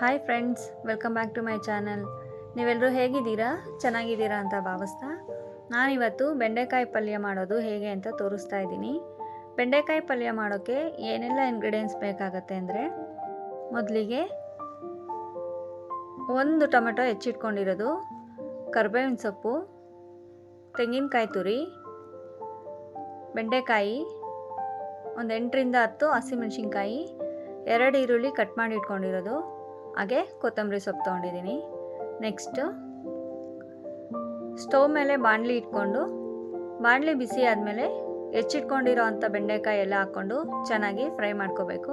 Hi friends welcome back to my channel ನೀವೆಲ್ಲರೂ ಹೇಗಿದ್ದೀರಾ? ಚೆನ್ನಾಗಿದ್ದೀರಾ ಅಂತ ಭಾವಿಸ್ತಾ? ನಾನಿವತ್ತು ಬೆಂಡೆಕಾಯಿ ಪಲ್ಯ ಮಾಡೋದು ಹೇಗೆ ಅಂತ ತೋರಿಸ್ತಾ ಇದ್ದೀನಿ. ಬೆಂಡೆಕಾಯಿ ಪಲ್ಯ ಮಾಡೋಕ್ಕೆ ಏನೆಲ್ಲ ಇಂಗ್ರೀಡಿಯೆಂಟ್ಸ್ ಬೇಕಾಗತ್ತೆ ಅಂದರೆ, ಮೊದಲಿಗೆ ಒಂದು ಟೊಮೆಟೊ ಹೆಚ್ಚಿಟ್ಕೊಂಡಿರೋದು, ಕರ್ಬೇವಿನ ಸೊಪ್ಪು, ತೆಂಗಿನಕಾಯಿ ತುರಿ, ಬೆಂಡೆಕಾಯಿ ಒಂದು ಎಂಟರಿಂದ ಹತ್ತು ಹಸಿಮೆಣಸಿನ್ಕಾಯಿ, ಎರಡು ಈರುಳ್ಳಿ ಕಟ್ ಮಾಡಿ ಇಟ್ಕೊಂಡಿರೋದು. ಹಾಗೆ ಕೊತ್ತಂಬರಿ ಸೊಪ್ಪು ತೊಗೊಂಡಿದ್ದೀನಿ. ನೆಕ್ಸ್ಟು ಸ್ಟವ್ ಮೇಲೆ ಬಾಣಲಿ ಇಟ್ಕೊಂಡು, ಬಾಣಲಿ ಬಿಸಿ ಆದಮೇಲೆ ಹೆಚ್ಚಿಟ್ಕೊಂಡಿರೋ ಅಂಥ ಬೆಂಡೆಕಾಯಿ ಎಲ್ಲ ಹಾಕ್ಕೊಂಡು ಚೆನ್ನಾಗಿ ಫ್ರೈ ಮಾಡ್ಕೋಬೇಕು.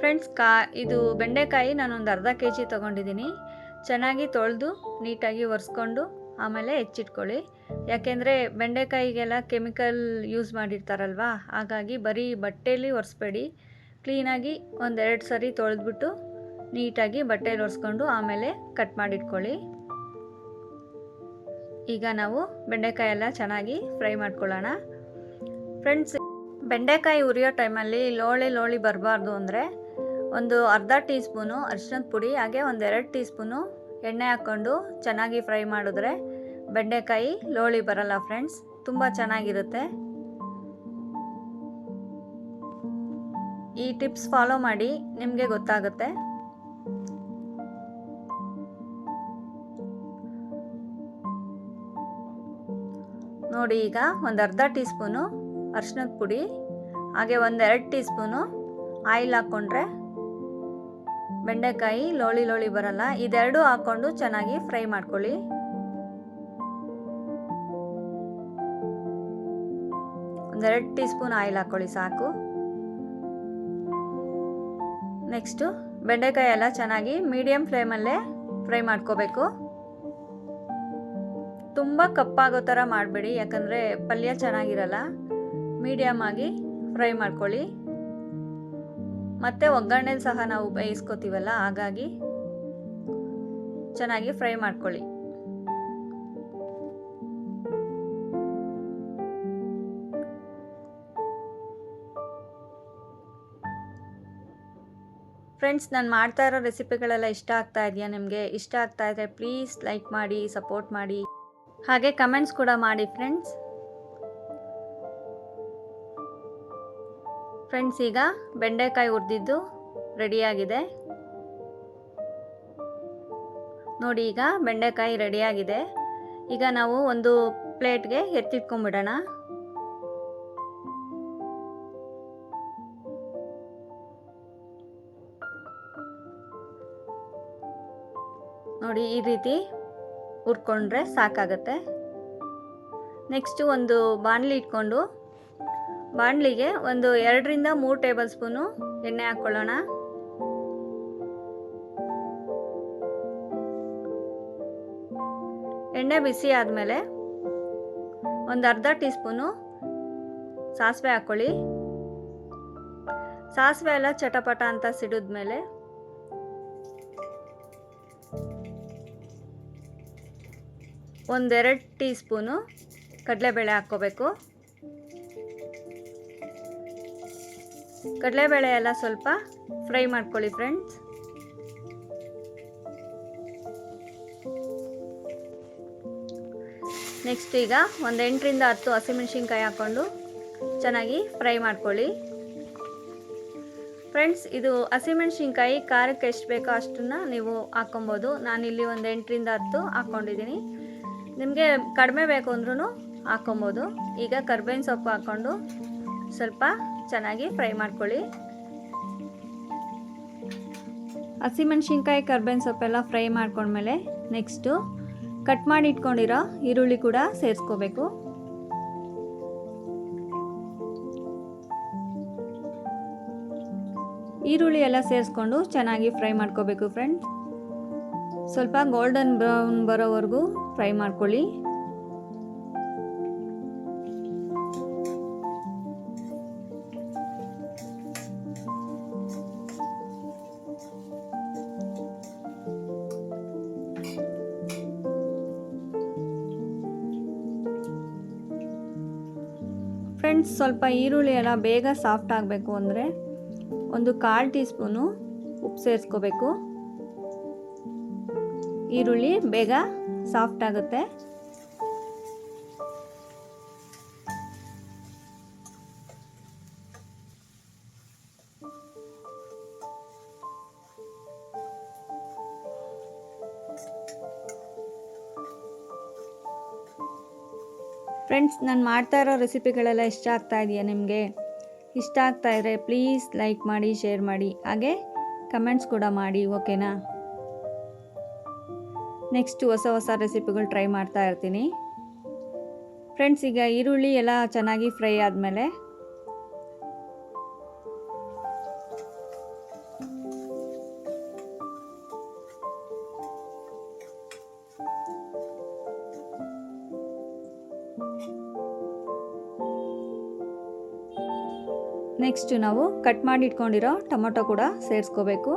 ಫ್ರೆಂಡ್ಸ್ ಕಾ, ಇದು ಬೆಂಡೆಕಾಯಿ ನಾನೊಂದು ಅರ್ಧ ಕೆ ಜಿ ತೊಗೊಂಡಿದ್ದೀನಿ. ಚೆನ್ನಾಗಿ ತೊಳೆದು ನೀಟಾಗಿ ಒರೆಸ್ಕೊಂಡು ಆಮೇಲೆ ಹೆಚ್ಚಿಟ್ಕೊಳ್ಳಿ. ಯಾಕೆಂದರೆ ಬೆಂಡೆಕಾಯಿಗೆಲ್ಲ ಕೆಮಿಕಲ್ ಯೂಸ್ ಮಾಡಿರ್ತಾರಲ್ವಾ? ಹಾಗಾಗಿ ಬರೀ ಬಟ್ಟೆಯಲ್ಲಿ ಒರೆಸ್ಬೇಡಿ. ಕ್ಲೀನಾಗಿ ಒಂದೆರಡು ಸರಿ ತೊಳೆದ್ಬಿಟ್ಟು ನೀಟಾಗಿ ಬಟ್ಟೆಯಲ್ಲಿ ಒರೆಸ್ಕೊಂಡು ಆಮೇಲೆ ಕಟ್ ಮಾಡಿಟ್ಕೊಳ್ಳಿ. ಈಗ ನಾವು ಬೆಂಡೆಕಾಯಿ ಎಲ್ಲ ಚೆನ್ನಾಗಿ ಫ್ರೈ ಮಾಡ್ಕೊಳ್ಳೋಣ. ಫ್ರೆಂಡ್ಸ್, ಬೆಂಡೆಕಾಯಿ ಉರಿಯೋ ಟೈಮಲ್ಲಿ ಲೋಳೆ ಲೋಳಿ ಬರಬಾರ್ದು ಅಂದರೆ ಒಂದು ಅರ್ಧ ಟೀ ಸ್ಪೂನು ಪುಡಿ, ಹಾಗೆ ಒಂದೆರಡು ಟೀ ಸ್ಪೂನು ಎಣ್ಣೆ ಹಾಕ್ಕೊಂಡು ಚೆನ್ನಾಗಿ ಫ್ರೈ ಮಾಡಿದ್ರೆ ಬೆಂಡೆಕಾಯಿ ಲೋಳಿ ಬರಲ್ಲ ಫ್ರೆಂಡ್ಸ್. ತುಂಬ ಚೆನ್ನಾಗಿರುತ್ತೆ. ಈ ಟಿಪ್ಸ್ ಫಾಲೋ ಮಾಡಿ ನಿಮಗೆ ಗೊತ್ತಾಗುತ್ತೆ. ನೋಡಿ ಈಗ ಒಂದು ಅರ್ಧ ಟೀ ಸ್ಪೂನು ಅರ್ಶಿನದ ಪುಡಿ, ಹಾಗೆ ಒಂದೆರಡು ಟೀ ಸ್ಪೂನು ಆಯಿಲ್ ಹಾಕ್ಕೊಂಡ್ರೆ ಬೆಂಡೆಕಾಯಿ ಲೋಳಿ ಲೋಳಿ ಬರಲ್ಲ. ಇದೆರಡು ಹಾಕ್ಕೊಂಡು ಚೆನ್ನಾಗಿ ಫ್ರೈ ಮಾಡ್ಕೊಳ್ಳಿ. ಒಂದೆರಡು ಟೀ ಸ್ಪೂನ್ ಆಯಿಲ್ ಹಾಕ್ಕೊಳ್ಳಿ ಸಾಕು. ನೆಕ್ಸ್ಟು ಬೆಂಡೆಕಾಯಿ ಎಲ್ಲ ಚೆನ್ನಾಗಿ ಮೀಡಿಯಮ್ ಫ್ಲೇಮಲ್ಲೇ ಫ್ರೈ ಮಾಡ್ಕೋಬೇಕು. ತುಂಬ ಕಪ್ಪಾಗೋ ಥರ ಮಾಡಬೇಡಿ, ಯಾಕಂದರೆ ಪಲ್ಯ ಚೆನ್ನಾಗಿರಲ್ಲ. ಮೀಡಿಯಮ್ ಆಗಿ ಫ್ರೈ ಮಾಡ್ಕೊಳ್ಳಿ. ಮತ್ತು ಒಗ್ಗರಣೆಲಿ ಸಹ ನಾವು ಬೇಯಿಸ್ಕೋತೀವಲ್ಲ, ಹಾಗಾಗಿ ಚೆನ್ನಾಗಿ ಫ್ರೈ ಮಾಡ್ಕೊಳ್ಳಿ. ಫ್ರೆಂಡ್ಸ್ ನಾನು ಮಾಡ್ತಾ ಇರೋ ರೆಸಿಪಿಗಳೆಲ್ಲ ಇಷ್ಟ ಆಗ್ತಾ ಇದೆಯಾ ನಿಮಗೆ? ಇಷ್ಟ ಆಗ್ತಾ ಇದ್ದರೆ ಪ್ಲೀಸ್ ಲೈಕ್ ಮಾಡಿ ಸಪೋರ್ಟ್ ಮಾಡಿ. ಹಾಗೆ ಕಮೆಂಟ್ಸ್ ಕೂಡ ಮಾಡಿ ಫ್ರೆಂಡ್ಸ್ ಫ್ರೆಂಡ್ಸ್ ಈಗ ಬೆಂಡೆಕಾಯಿ ಹುರಿದಿದ್ದು ರೆಡಿಯಾಗಿದೆ ನೋಡಿ ಈಗ ಬೆಂಡೆಕಾಯಿ ರೆಡಿಯಾಗಿದೆ ಈಗ ನಾವು ಒಂದು ಪ್ಲೇಟ್ಗೆ ಎತ್ತಿಟ್ಕೊಂಡ್ಬಿಡೋಣ. ನೋಡಿ ಈ ರೀತಿ ಹುರ್ಕೊಂಡ್ರೆ ಸಾಕಾಗತ್ತೆ. ನೆಕ್ಸ್ಟು ಒಂದು ಬಾಣಲಿ ಇಟ್ಕೊಂಡು, ಬಾಣಲಿಗೆ ಒಂದು ಎರಡರಿಂದ ಮೂರು ಟೇಬಲ್ ಸ್ಪೂನು ಎಣ್ಣೆ ಹಾಕ್ಕೊಳ್ಳೋಣ. ಎಣ್ಣೆ ಬಿಸಿ ಆದಮೇಲೆ ಒಂದು ಅರ್ಧ ಟೀ ಸ್ಪೂನು ಸಾಸಿವೆ ಹಾಕ್ಕೊಳ್ಳಿ. ಸಾಸಿವೆ ಎಲ್ಲ ಚಟಪಟ ಅಂತ ಸಿಡಿದ್ಮೇಲೆ ಒಂದೆರಡು ಟೀ ಸ್ಪೂನು ಕಡಲೆಬೇಳೆ ಹಾಕ್ಕೋಬೇಕು. ಕಡಲೆಬೇಳೆ ಎಲ್ಲ ಸ್ವಲ್ಪ ಫ್ರೈ ಮಾಡ್ಕೊಳ್ಳಿ ಫ್ರೆಂಡ್ಸ್. ನೆಕ್ಸ್ಟ್ ಈಗ ಒಂದು ಎಂಟರಿಂದ ಹತ್ತು ಹಸಿಮೆಣ್ಸಿನ್ಕಾಯಿ ಹಾಕ್ಕೊಂಡು ಚೆನ್ನಾಗಿ ಫ್ರೈ ಮಾಡ್ಕೊಳ್ಳಿ. ಫ್ರೆಂಡ್ಸ್, ಇದು ಹಸಿಮೆಣ್ಸಿನ್ಕಾಯಿ ಖಾರಕ್ಕೆ ಎಷ್ಟು ಬೇಕೋ ಅಷ್ಟನ್ನು ನೀವು ಹಾಕ್ಕೊಬೋದು. ನಾನಿಲ್ಲಿ ಒಂದು ಎಂಟರಿಂದ ಹತ್ತು ಹಾಕ್ಕೊಂಡಿದ್ದೀನಿ. ನಿಮಗೆ ಕಡಿಮೆ ಬೇಕು ಅಂದ್ರೂ ಹಾಕ್ಕೊಬೋದು ಈಗ ಕರ್ಬೇವಿನ ಸೊಪ್ಪು ಹಾಕ್ಕೊಂಡು ಸ್ವಲ್ಪ ಚೆನ್ನಾಗಿ ಫ್ರೈ ಮಾಡ್ಕೊಳ್ಳಿ. ಹಸಿಮೆಣ್ಸಿನ್ಕಾಯಿ, ಕರ್ಬೇವಿನ ಸೊಪ್ಪೆಲ್ಲ ಫ್ರೈ ಮಾಡ್ಕೊಂಡ್ಮೇಲೆ ನೆಕ್ಸ್ಟು ಕಟ್ ಮಾಡಿ ಇಟ್ಕೊಂಡಿರೋ ಈರುಳ್ಳಿ ಕೂಡ ಸೇರಿಸ್ಕೋಬೇಕು. ಈರುಳ್ಳಿ ಎಲ್ಲ ಸೇರಿಸ್ಕೊಂಡು ಚೆನ್ನಾಗಿ ಫ್ರೈ ಮಾಡ್ಕೋಬೇಕು ಫ್ರೆಂಡ್ಸ್ ಸ್ವಲ್ಪ ಗೋಲ್ಡನ್ ಬ್ರೌನ್ ಬರೋವರೆಗೂ ಫ್ರೈ ಮಾಡ್ಕೊಳ್ಳಿ. ಫ್ರೆಂಡ್ಸ್ ಸ್ವಲ್ಪ ಈರುಳ್ಳಿ ಎಲ್ಲ ಬೇಗ ಸಾಫ್ಟ್ ಆಗಬೇಕು ಅಂದರೆ ಒಂದು ಕಾಲು ಟೀ ಸ್ಪೂನು ಉಪ್ಪು ಸೇರಿಸ್ಕೋಬೇಕು. ಈರುಳ್ಳಿ ಬೇಗ ಸಾಫ್ಟ್ ಆಗುತ್ತೆ. ಫ್ರೆಂಡ್ಸ್ ನಾನು ಮಾಡ್ತಾ ಇರೋ ರೆಸಿಪಿಗಳೆಲ್ಲ ಇಷ್ಟ ಆಗ್ತಾ ಇದೆಯಾ ನಿಮಗೆ? ಇಷ್ಟ ಆಗ್ತಾ ಇದ್ರೆ ಪ್ಲೀಸ್ ಲೈಕ್ ಮಾಡಿ ಶೇರ್ ಮಾಡಿ. ಹಾಗೆ ಕಮೆಂಟ್ಸ್ ಕೂಡ ಮಾಡಿ ಓಕೆನಾ ನೆಕ್ಸ್ಟ್ ಹೊಸ ಹೊಸ ರೆಸಿಪಿಗಳು ಟ್ರೈ ಮಾಡ್ತಾ ಇರ್ತೀನಿ. ಫ್ರೆಂಡ್ಸ್ ಈಗ ಈರುಳ್ಳಿ ಎಲ್ಲ ಚೆನ್ನಾಗಿ ಫ್ರೈ ಆದಮೇಲೆ ನೆಕ್ಸ್ಟ್ ನಾವು ಕಟ್ ಮಾಡಿ ಇಟ್ಕೊಂಡಿರೋ ಟೊಮೊಟೊ ಕೂಡ ಸೇರಿಸ್ಕೋಬೇಕು.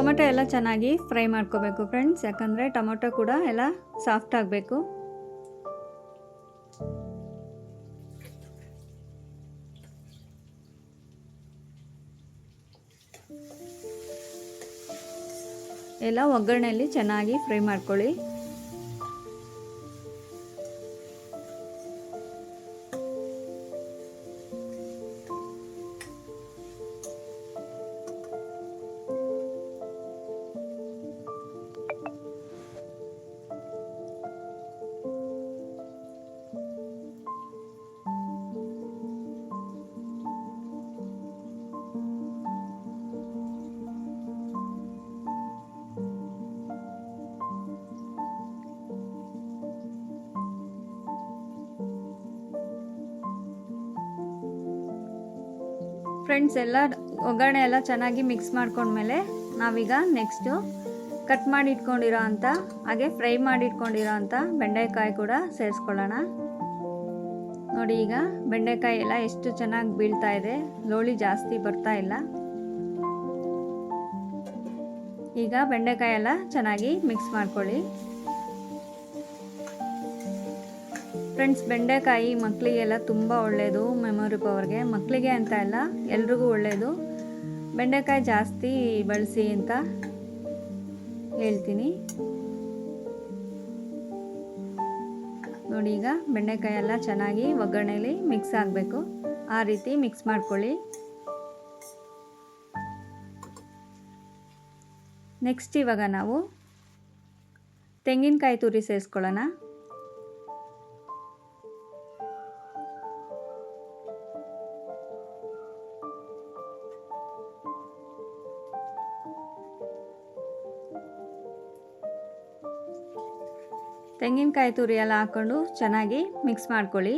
ಟೊಮೆಟೊ ಎಲ್ಲ ಚೆನ್ನಾಗಿ ಫ್ರೈ ಮಾಡ್ಕೋಬೇಕು ಫ್ರೆಂಡ್ಸ್, ಯಾಕಂದರೆ ಟೊಮೊಟೊ ಕೂಡ ಎಲ್ಲ ಸಾಫ್ಟ್ ಆಗಬೇಕು. ಎಲ್ಲ ಒಗ್ಗರಣೆಯಲ್ಲಿ ಚೆನ್ನಾಗಿ ಫ್ರೈ ಮಾಡ್ಕೊಳ್ಳಿ. ಫ್ರೆಂಡ್ಸ್ ಎಲ್ಲ ಒಗ್ಗರಣೆ ಎಲ್ಲ ಚೆನ್ನಾಗಿ ಮಿಕ್ಸ್ ಮಾಡ್ಕೊಂಡ್ಮೇಲೆ ನಾವೀಗ ನೆಕ್ಸ್ಟು ಕಟ್ ಮಾಡಿ ಇಟ್ಕೊಂಡಿರೋ ಅಂಥ ಹಾಗೆ ಫ್ರೈ ಮಾಡಿ ಇಟ್ಕೊಂಡಿರೋ ಅಂಥ ಬೆಂಡೆಕಾಯಿ ಕೂಡ ಸೇರಿಸ್ಕೊಳ್ಳೋಣ. ನೋಡಿ ಈಗ ಬೆಂಡೆಕಾಯಿ ಎಲ್ಲ ಎಷ್ಟು ಚೆನ್ನಾಗಿ ಬೀಳ್ತಾ ಇದೆ, ಲೋಳಿ ಜಾಸ್ತಿ ಬರ್ತಾ ಇಲ್ಲ. ಈಗ ಬೆಂಡೆಕಾಯಿ ಎಲ್ಲ ಚೆನ್ನಾಗಿ ಮಿಕ್ಸ್ ಮಾಡ್ಕೊಳ್ಳಿ. ಫ್ರೆಂಡ್ಸ್, ಬೆಂಡೆಕಾಯಿ ಮಕ್ಕಳಿಗೆಲ್ಲ ತುಂಬ ಒಳ್ಳೆಯದು ಮೆಮೊರಿ ಪವರ್ಗೆ ಮಕ್ಕಳಿಗೆ ಅಂತ ಅಲ್ಲ, ಎಲ್ರಿಗೂ ಒಳ್ಳೆಯದು ಬೆಂಡೆಕಾಯಿ ಜಾಸ್ತಿ ಬಳಸಿ ಅಂತ ಹೇಳ್ತೀನಿ. ನೋಡಿ ಈಗ, ಬೆಂಡೆಕಾಯಿ ಎಲ್ಲ ಚೆನ್ನಾಗಿ ಒಗ್ಗರಣೆಯಲ್ಲಿ ಮಿಕ್ಸ್ ಆಗಬೇಕು. ಆ ರೀತಿ ಮಿಕ್ಸ್ ಮಾಡ್ಕೊಳ್ಳಿ. ನೆಕ್ಸ್ಟ್ ಇವಾಗ ನಾವು ತೆಂಗಿನಕಾಯಿ ತುರಿ ಸೇರಿಸ್ಕೊಳ್ಳೋಣ. ತೆಂಗಿನಕಾಯಿ ತುರಿ ಎಲ್ಲ ಹಾಕ್ಕೊಂಡು ಚೆನ್ನಾಗಿ ಮಿಕ್ಸ್ ಮಾಡ್ಕೊಳ್ಳಿ.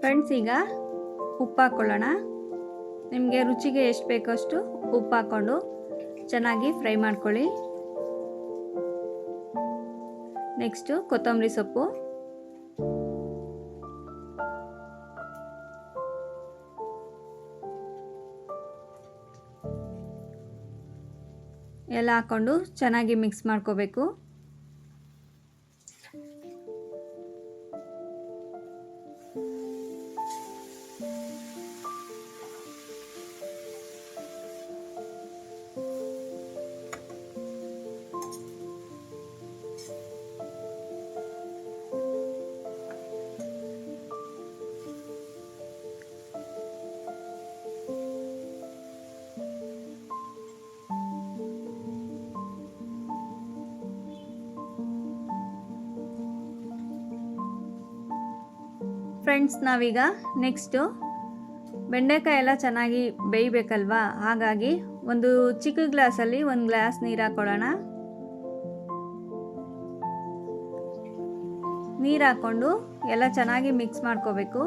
ಫ್ರೆಂಡ್ಸ್ ಈಗ ಉಪ್ಪು ಹಾಕ್ಕೊಳ್ಳೋಣ. ನಿಮಗೆ ರುಚಿಗೆ ಎಷ್ಟು ಬೇಕಷ್ಟು ಉಪ್ಪು ಹಾಕ್ಕೊಂಡು ಚೆನ್ನಾಗಿ ಫ್ರೈ ಮಾಡ್ಕೊಳ್ಳಿ. ನೆಕ್ಸ್ಟು ಕೊತ್ತಂಬರಿ ಸೊಪ್ಪು. ಎಲ್ಲ ಹಾಕ್ಕೊಂಡು ಚೆನ್ನಾಗಿ ಮಿಕ್ಸ್ ಮಾಡ್ಕೋಬೇಕು. ಫ್ರೆಂಡ್ಸ್ ನಾವೀಗ ನೆಕ್ಸ್ಟು ಬೆಂಡೆಕಾಯಿ ಎಲ್ಲ ಚೆನ್ನಾಗಿ ಬೇಯಬೇಕಲ್ವಾ? ಹಾಗಾಗಿ ಒಂದು ಚಿಕ್ಕ ಗ್ಲಾಸಲ್ಲಿ ಒಂದು ಗ್ಲಾಸ್ ನೀರು ಹಾಕ್ಕೊಳ್ಳೋಣ ನೀರು ಹಾಕ್ಕೊಂಡು ಎಲ್ಲ ಚೆನ್ನಾಗಿ ಮಿಕ್ಸ್ ಮಾಡ್ಕೋಬೇಕು.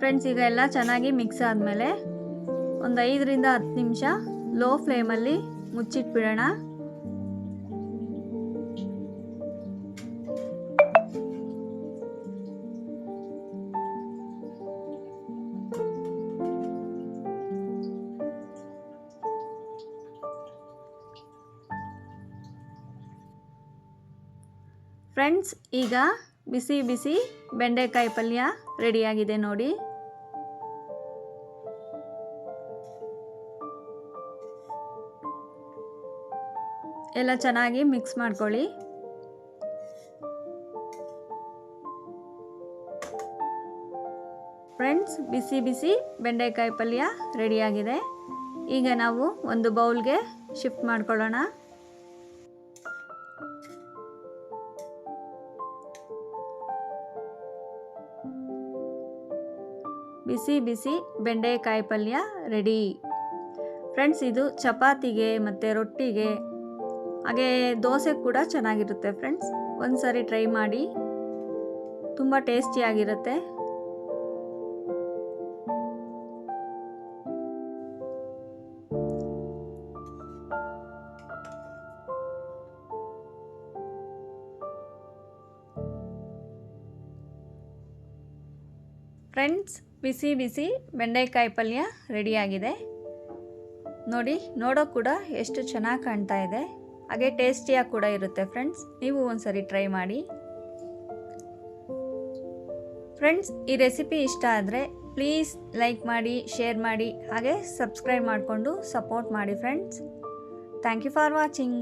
ಫ್ರೆಂಡ್ಸ್ ಈಗ ಎಲ್ಲ ಚೆನ್ನಾಗಿ ಮಿಕ್ಸ್ ಆದಮೇಲೆ ಒಂದು ಐದರಿಂದ ಹತ್ತು ನಿಮಿಷ ಲೋ ಫ್ಲೇಮಲ್ಲಿ ಮುಚ್ಚಿಟ್ಬಿಡೋಣ. ಫ್ರೆಂಡ್ಸ್ ಈಗ ಬಿಸಿ ಬಿಸಿ ಬೆಂಡೆಕಾಯಿ ಪಲ್ಯ ರೆಡಿಯಾಗಿದೆ ನೋಡಿ. ಎಲ್ಲ ಚೆನ್ನಾಗಿ ಮಿಕ್ಸ್ ಮಾಡ್ಕೊಳ್ಳಿ. ಫ್ರೆಂಡ್ಸ್, ಬಿಸಿ ಬಿಸಿ ಬೆಂಡೆಕಾಯಿ ಪಲ್ಯ ರೆಡಿಯಾಗಿದೆ. ಈಗ ನಾವು ಒಂದು ಬೌಲ್ಗೆ ಶಿಫ್ಟ್ ಮಾಡ್ಕೊಳ್ಳೋಣ. ಬಿಸಿ ಬಿಸಿ ಬೆಂಡೆಕಾಯಿ ಪಲ್ಯ ರೆಡಿ. ಫ್ರೆಂಡ್ಸ್, ಇದು ಚಪಾತಿಗೆ ಮತ್ತು ರೊಟ್ಟಿಗೆ ಹಾಗೆ ದೋಸೆ ಕೂಡ ಚೆನ್ನಾಗಿರುತ್ತೆ ಫ್ರೆಂಡ್ಸ್ ಒಂದು ಟ್ರೈ ಮಾಡಿ. ತುಂಬ ಟೇಸ್ಟಿಯಾಗಿರುತ್ತೆ ಫ್ರೆಂಡ್ಸ್ ಬಿಸಿ ಬಿಸಿ ಬೆಂಡೆಕಾಯಿ ಪಲ್ಯ ರೆಡಿಯಾಗಿದೆ ನೋಡಿ, ನೋಡೋ ಕೂಡ ಎಷ್ಟು ಚೆನ್ನಾಗಿ ಕಾಣ್ತಾ ಇದೆ. ಹಾಗೆ ಟೇಸ್ಟಿಯಾಗಿ ಕೂಡ ಇರುತ್ತೆ ಫ್ರೆಂಡ್ಸ್. ನೀವು ಒಂದ್ಸರಿ ಟ್ರೈ ಮಾಡಿ. ಫ್ರೆಂಡ್ಸ್, ಈ ರೆಸಿಪಿ ಇಷ್ಟ ಆದರೆ ಪ್ಲೀಸ್ ಲೈಕ್ ಮಾಡಿ, ಶೇರ್ ಮಾಡಿ, ಹಾಗೆ ಸಬ್ಸ್ಕ್ರೈಬ್ ಮಾಡಿಕೊಂಡು ಸಪೋರ್ಟ್ ಮಾಡಿ friends. Thank you for watching.